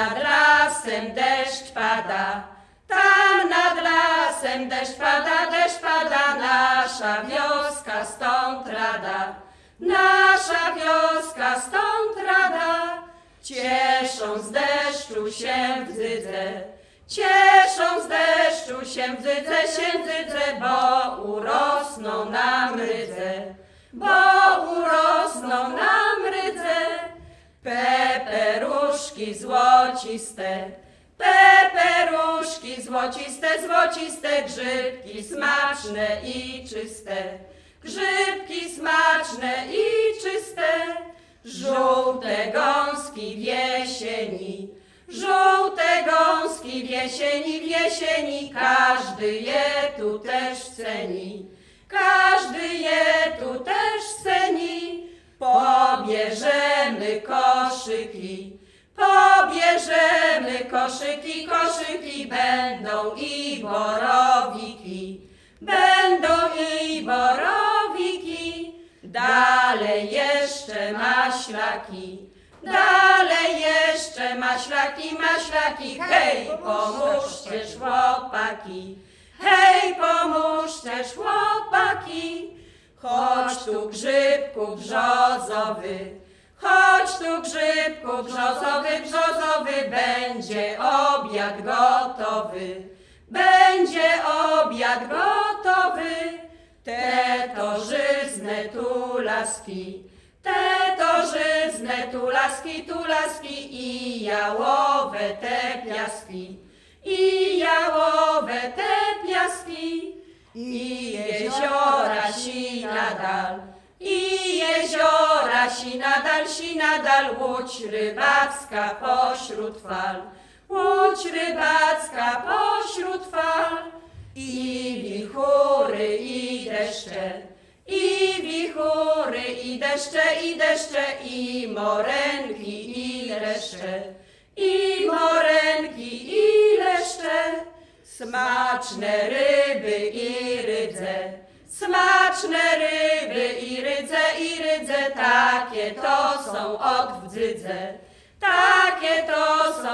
nad lasem deszcz pada, tam nad lasem deszcz pada, deszcz pada, nasza wioska stąd rada, nasza wioska stąd rada. Cieszą z deszczu się w dzydze, cieszą z deszczu się w dzydze, się w dzydze, bo urosną nam rydze, bo urosną nam Peperuszki złociste, peperuszki złociste, złociste, grzybki smaczne i czyste, grzybki smaczne i czyste, żółte gąski w jesieni, żółte gąski w jesieni, w jesieni, każdy je tu też ceni, każdy je tu też ceni. Pobierzemy koszyki, pobierzemy koszyki, koszyki będą i borowiki, będą i borowiki. Dalej jeszcze maślaki, dalej jeszcze maślaki, maślaki, hej, pomóżcie chłopaki, hej, pomóżcie chłopaki. Chodź tu grzybku brzozowy, chodź tu grzybku brzozowy, brzozowy, będzie obiad gotowy, będzie obiad gotowy. Te to żyzne tu laski, te to żyzne tu laski, tu laski i jałowe te piaski, i jałowe te piaski. Si nadal, si nadal, łódź rybacka pośród fal, łódź rybacka pośród fal. I wichury i deszcze, i wichury i deszcze, i deszcze, i morenki i leszcze, i morenki i leszcze. Smaczne ryby i rydze, smaczne ryby i rydze, i rydze, takie to są od w dzydze, takie to są.